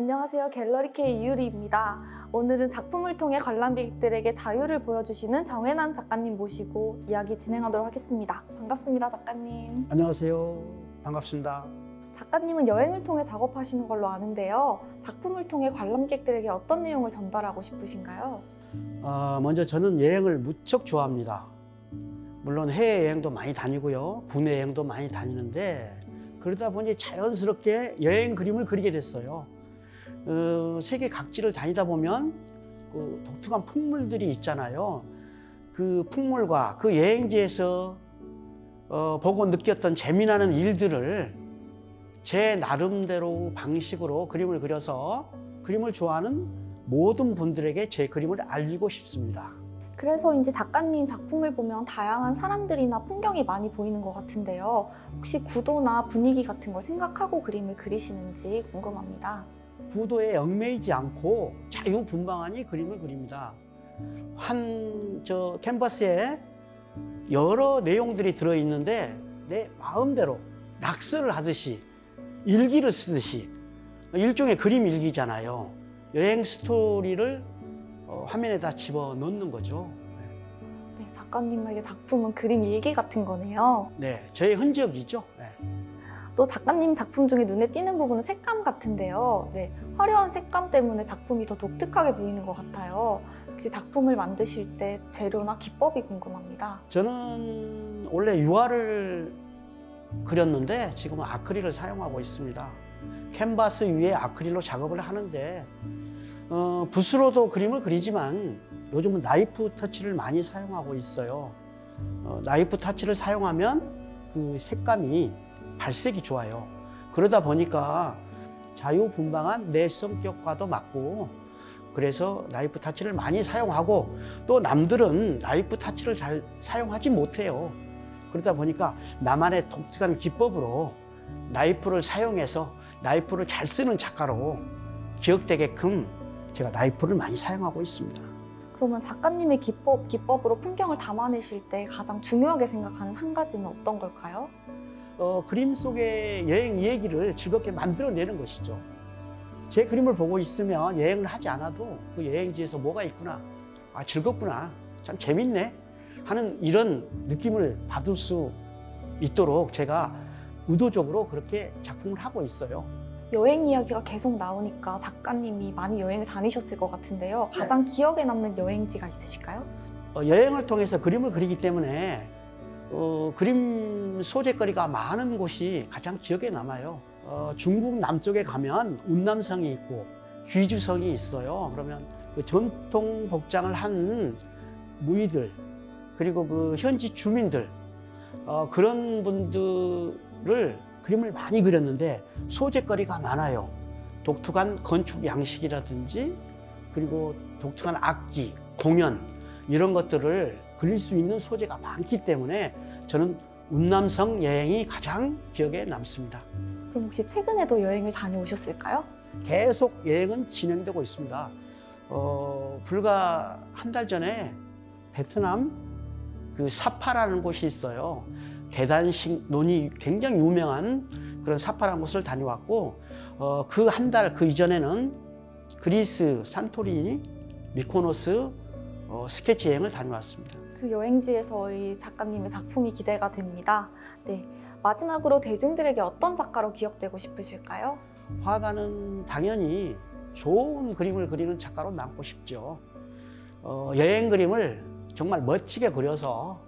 안녕하세요. 갤러리 K 이유리입니다. 오늘은 작품을 통해 관람객들에게 자유를 보여주시는 정혜난 작가님 모시고 이야기 진행하도록 하겠습니다. 반갑습니다, 작가님. 안녕하세요. 반갑습니다. 작가님은 여행을 통해 작업하시는 걸로 아는데요. 작품을 통해 관람객들에게 어떤 내용을 전달하고 싶으신가요? 어, 먼저 저는 여행을 무척 좋아합니다. 물론 해외 여행도 많이 다니고요. 국내 여행도 많이 다니는데 그러다 보니 자연스럽게 여행 그림을 그리게 됐어요. 어, 세계 각지를 다니다 보면 그 독특한 풍물들이 있잖아요. 그 풍물과 그 여행지에서 어, 보고 느꼈던 재미나는 일들을 제 나름대로 방식으로 그림을 그려서 그림을 좋아하는 모든 분들에게 제 그림을 알리고 싶습니다. 그래서인지 작가님 작품을 보면 다양한 사람들이나 풍경이 많이 보이는 것 같은데요. 혹시 구도나 분위기 같은 걸 생각하고 그림을 그리시는지 궁금합니다. 구도에 얽매이지 않고 자유분방하니 그림을 그립니다. 한 저 캔버스에 여러 내용들이 들어 있는데 내 마음대로 낙서를 하듯이 일기를 쓰듯이 일종의 그림 일기잖아요. 여행 스토리를 어, 화면에다 집어 넣는 거죠. 네, 작가님에게 작품은 그림 일기 같은 거네요. 네, 저의 흔적이죠. 네. 또 작가님 작품 중에 눈에 띄는 부분은 색감 같은데요. 네, 화려한 색감 때문에 작품이 더 독특하게 보이는 것 같아요. 혹시 작품을 만드실 때 재료나 기법이 궁금합니다. 저는 원래 유화를 그렸는데 지금은 아크릴을 사용하고 있습니다. 캔버스 위에 아크릴로 작업을 하는데 어, 붓으로도 그림을 그리지만 요즘은 나이프 터치를 많이 사용하고 있어요. 어, 나이프 터치를 사용하면 그 색감이 발색이 좋아요. 그러다 보니까 자유분방한 내 성격과도 맞고 그래서 나이프 타치를 많이 사용하고 또 남들은 나이프 타치를 잘 사용하지 못해요. 그러다 보니까 나만의 독특한 기법으로 나이프를 사용해서 나이프를 잘 쓰는 작가로 기억되게끔 제가 나이프를 많이 사용하고 있습니다. 그러면 작가님의 기법, 기법으로 풍경을 담아내실 때 가장 중요하게 생각하는 한 가지는 어떤 걸까요? 어, 그림 속의 여행 이야기를 즐겁게 만들어내는 것이죠. 제 그림을 보고 있으면 여행을 하지 않아도 그 여행지에서 뭐가 있구나, 아 즐겁구나, 참 재밌네 하는 이런 느낌을 받을 수 있도록 제가 의도적으로 그렇게 작품을 하고 있어요. 여행 이야기가 계속 나오니까 작가님이 많이 여행을 다니셨을 것 같은데요. 가장 기억에 남는 여행지가 있으실까요? 어, 여행을 통해서 그림을 그리기 때문에 어, 그림 소재거리가 많은 곳이 가장 기억에 남아요. 어, 중국 남쪽에 가면 운남성이 있고 귀주성이 있어요. 그러면 그 전통 복장을 한 무의들 그리고 그 현지 주민들 어, 그런 분들을 그림을 많이 그렸는데 소재거리가 많아요. 독특한 건축 양식이라든지 그리고 독특한 악기, 공연 이런 것들을 그릴 수 있는 소재가 많기 때문에 저는 운남성 여행이 가장 기억에 남습니다. 그럼 혹시 최근에도 여행을 다녀오셨을까요? 계속 여행은 진행되고 있습니다. 어, 불과 한 달 전에 베트남 그 사파라는 곳이 있어요. 계단식 논이 굉장히 유명한 그런 사파라는 곳을 다녀왔고 어, 그 한 달 그 이전에는 그리스 산토리니 미코노스 어, 스케치 여행을 다녀왔습니다. 그 여행지에서의 작가님의 작품이 기대가 됩니다. 네. 마지막으로 대중들에게 어떤 작가로 기억되고 싶으실까요? 화가는 당연히 좋은 그림을 그리는 작가로 남고 싶죠. 어, 여행 그림을 정말 멋지게 그려서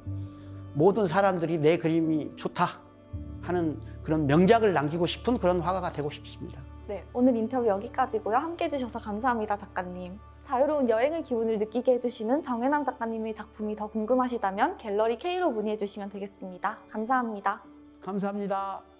모든 사람들이 내 그림이 좋다 하는 그런 명작을 남기고 싶은 그런 화가가 되고 싶습니다. 네, 오늘 인터뷰 여기까지고요. 함께 해주셔서 감사합니다, 작가님. 자유로운 여행의 기분을 느끼게 해주시는 정혜남 작가님의 작품이 더 궁금하시다면 갤러리 K로 문의해 주시면 되겠습니다. 감사합니다. 감사합니다.